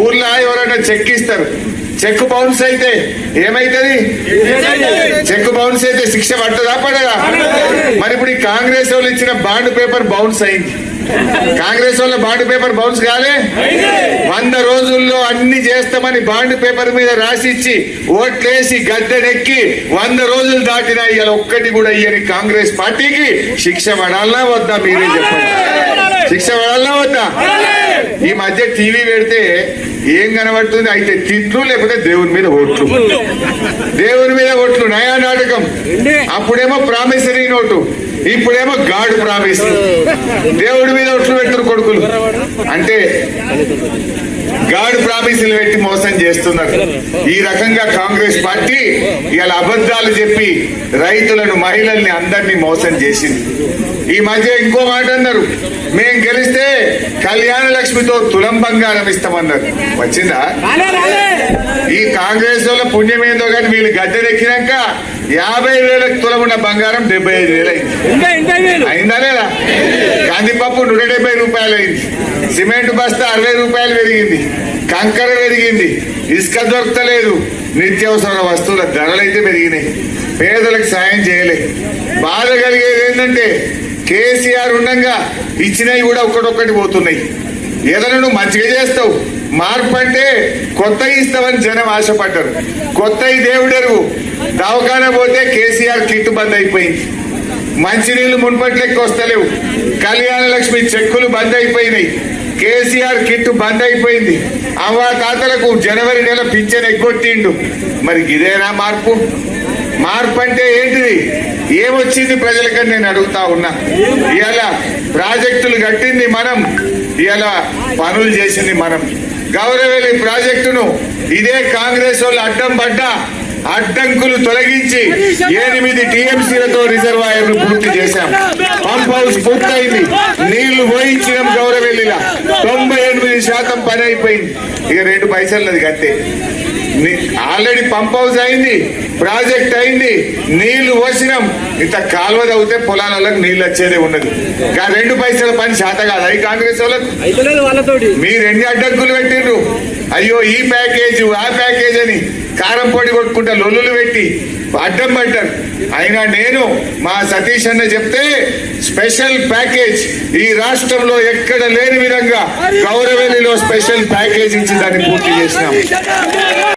ఊర్లో ఎవరైనా చెక్ ఇస్తారు. చెక్ బౌన్స్ అయితే ఏమైతుంది? చెక్ బౌన్స్ అయితే శిక్ష పట్టదా పడదా? మరి ఇప్పుడు ఈ కాంగ్రెస్ వాళ్ళు ఇచ్చిన బాండ్ పేపర్ బౌన్స్ అయింది. కాంగ్రెస్ వాళ్ళ బాండ్ పేపర్ బౌన్స్ కాలే? వంద రోజుల్లో అన్ని చేస్తామని బాండ్ పేపర్ మీద రాసిచ్చి ఓట్లేసి గద్దెనెక్కి వంద రోజులు దాటినా ఇవాళ ఒక్కటి కూడా ఇయ్యని కాంగ్రెస్ పార్టీకి శిక్ష పడాలనా వద్దా? మీరే చెప్పండి శిక్ష పడాలనా వద్దా? ఈ మధ్య టీవీ పెడితే ఏం కనబడుతుంది? అయితే తిట్లు లేకపోతే దేవుని మీద ఓట్లు. దేవుని మీద ఓట్లు. నయా నాటకం. అప్పుడేమో ప్రామిసరీ నోటు. ఇప్పుడేమో గాడ్ ప్రామిస్. దేవుడి మీద ఒట్లు పెడుతున్నారు కొడుకులు. అంటే గాడ్ ప్రామిసులు పెట్టి మోసం చేస్తున్నారు. ఈ రకంగా కాంగ్రెస్ పార్టీ ఇలా అబద్ధాలు చెప్పి రైతులను మహిళల్ని అందరినీ మోసం చేసింది. ఈ మధ్య ఇంకో మాట అన్నారు. మేం గెలిస్తే కళ్యాణ లక్ష్మితో తులం బంగారం ఇస్తామన్నారు. వచ్చిందా? ఈ కాంగ్రెస్ వాళ్ళ పుణ్యం ఏందో కానీ వీళ్ళు గద్దెనెక్కినాక యాభై వేలకు తులం ఉన్న బంగారం డెబ్బై ఐదు వేలు అయింది. అయిందా లేదా? కందిపప్పు నూట డెబ్బై రూపాయలు అయింది. సిమెంట్ బస్తా అరవై రూపాయలు పెరిగింది. కంకర పెరిగింది. ఇసుక దొరకలేదు. నిత్యావసర వస్తువుల ధరలు అయితే పెరిగినాయి. పేదలకు సాయం చేయలే. బాధ కలిగేది ఏంటంటే కేసీఆర్ ఉండగా ఇచ్చినవి కూడా ఒక్కటొక్కటి పోతున్నాయి. ఏదైనా నువ్వు మంచిగా చేస్తావు. మార్పు అంటే కొత్త ఇస్తావని జనం ఆశపడ్డారు. కొత్త దేవుడెరువు దవాఖాన పోతే కేసీఆర్ కిట్టు బంద్ అయిపోయింది మంచినీళ్ళు మున్పట్లెక్కి వస్తలేవు కళ్యాణ లక్ష్మి చెక్కులు బంద్ అయిపోయినాయి. కేసీఆర్ కిట్టు బంద్ అయిపోయింది. అవ్వ తాతలకు జనవరి నెల పింఛన్ ఎగ్గొట్టిండు. మరి ఇదేనా మార్పు? మార్పు అంటే ఏంటిది? ఏమొచ్చింది ప్రజలకని నేను అడుగుతా ఉన్నా. ఇవాళ ప్రాజెక్టులు కట్టింది మనం. ఇవాళ పనులు చేసింది మనం. గౌరవేలి ప్రాజెక్టును ఇదే కాంగ్రెస్ వాళ్ళు అడ్డం పడ్డా. అడ్డంకులు తొలగించి ఎనిమిది టీఎంసీలతో రిజర్వాయర్ పూర్తి చేశాం. పంప్ హౌస్ పూర్తయింది. నీళ్ళు పోయించినాం గౌరవెల్లిలా. తొంభై ఎనిమిది శాతం పని అయిపోయింది. ఇక రెండు పైసలు కట్టే ఆల్రెడీ పంప్ హౌస్ అయింది. ప్రాజెక్ట్ అయింది. నీళ్ళు పోసినాం. ఇంత కాలువ తవ్వితే పొలాలకు నీళ్ళు వచ్చేదే ఉన్నది రెండు పైసల పని శాత కాదు. అవి కాంగ్రెస్ వాళ్ళకు. మీరు ఎన్ని అడ్డంకులు పెట్టిండ్రు? అయ్యో ఈ ప్యాకేజ్ ఆ ప్యాకేజ్ అని కారం పొడి కొట్టుకుంటా లొల్లులు పెట్టి అడ్డం పడ్డారు. అయినా నేను మా సతీష్ అన్న చెప్తే స్పెషల్ ప్యాకేజ్ ఈ రాష్ట్రంలో ఎక్కడ లేని విధంగా గౌరవెల్లిలో స్పెషల్ ప్యాకేజ్ ఇచ్చి దాన్ని పూర్తి చేసినాం.